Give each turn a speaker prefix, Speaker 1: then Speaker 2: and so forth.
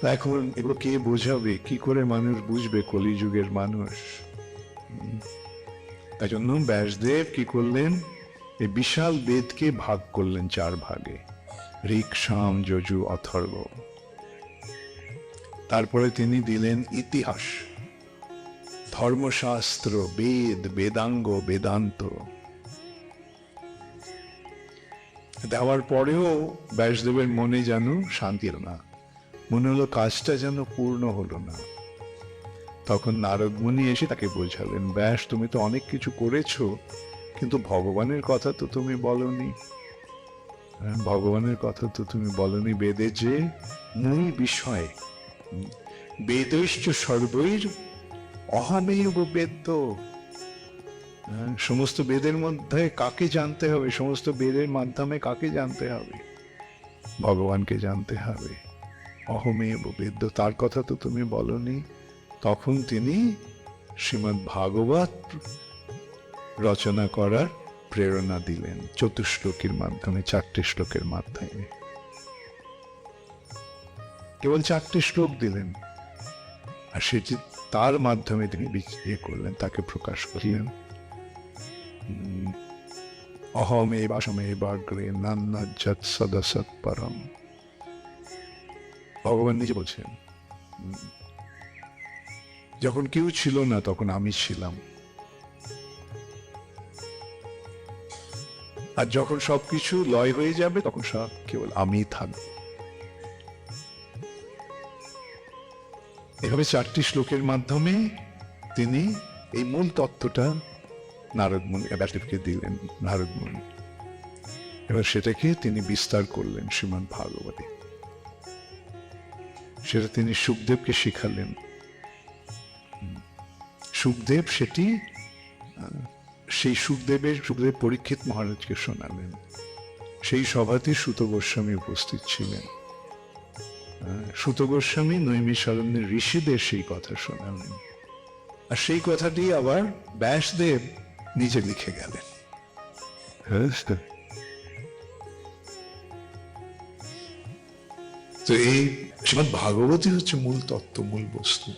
Speaker 1: তা এখন এগুলো কে বোঝাবে? কি করে মানুষ বুঝবে কলিযুগের মানুষ? তাই জন্য ব্যাসদেব কি করলেন? এই বিশাল বেদকে ভাগ করলেন চার ভাগে। ঋক, সাম, যজু, অথর্ব। তারপরে তিনি দিলেন ইতিহাস। ধর্মশাস্ত্র, বেদ, বেদাঙ্গ, বেদান্ত। দেওয়ার পরেও ব্যাসদেবের মনে যেন শান্তি এলো না। মনে হলো কাজটা যেন পূর্ণ হলো না। তখন নারদ মুনি এসে তাকে বোঝালেন ব্যাস তুমি তো অনেক কিছু করেছ কিন্তু ভগবানের কথা তো তুমি বলনি। হ্যাঁ, ভগবানের কথা তো তুমি বলনি বেদে যে মূল বিষয়। বেদৈশ্চ সর্বৈর অহামেয় বেদ্য। হ্যাঁ, সমস্ত বেদের মধ্যে কাকে জানতে হবে? সমস্ত বেদের মাধ্যমে কাকে জানতে হবে? ভগবানকে জানতে হবে। অহমেয় বেদ্য তার কথা তো তুমি বলনি। তখন তিনি শ্রীমৎ ভাগবত রচনা করার প্রেরণা দিলেন চতুশ্লোকের মাধ্যমে চারটে শ্লোকের মাধ্যমে। কেবল চারটে শ্লোক দিলেন আর সেটি তার মাধ্যমে তিনি বিচ- ইয়ে করলেন তাকে প্রকাশ করলেন। উম, অহম এ বাসমে বাগ্রে নান্নাজ্জাত সদসৎ পরম ভগবান নিজে বলছেন, যখন কেউ ছিল না তখন আমি ছিলাম। আর যখন সবকিছু লয় হয়ে যাবে তখন সব কেবল আমি থাকব। এভাবে চারটি শ্লোকের মাধ্যমে তিনি এই মূল তত্ত্বটা নারদ মুনি ব্যাসদেবকে দিলেন, নারদ মুনি। এবার সেটাকে তিনি বিস্তার করলেন, শ্রীমান ভাগবতী। সেটা তিনি সুখদেবকে শিখালেন। সুখদেব সেটি সেই সুখদেবের সুখদেব পরীক্ষিত মহারাজকে শোনালেন। সেই সভাতে সুত গোস্বামী উপস্থিত ছিলেন। সুত গোস্বামী নৈমিষারণ্যের ঋষিদের সেই কথা শোনালেন। আর সেই কথাটি আবার ব্যাসদেব নিজে লিখে গেলেন। হ্যাঁ, তো এই শ্রীমদ ভাগবতী হচ্ছে মূল তত্ত্ব মূল বস্তু।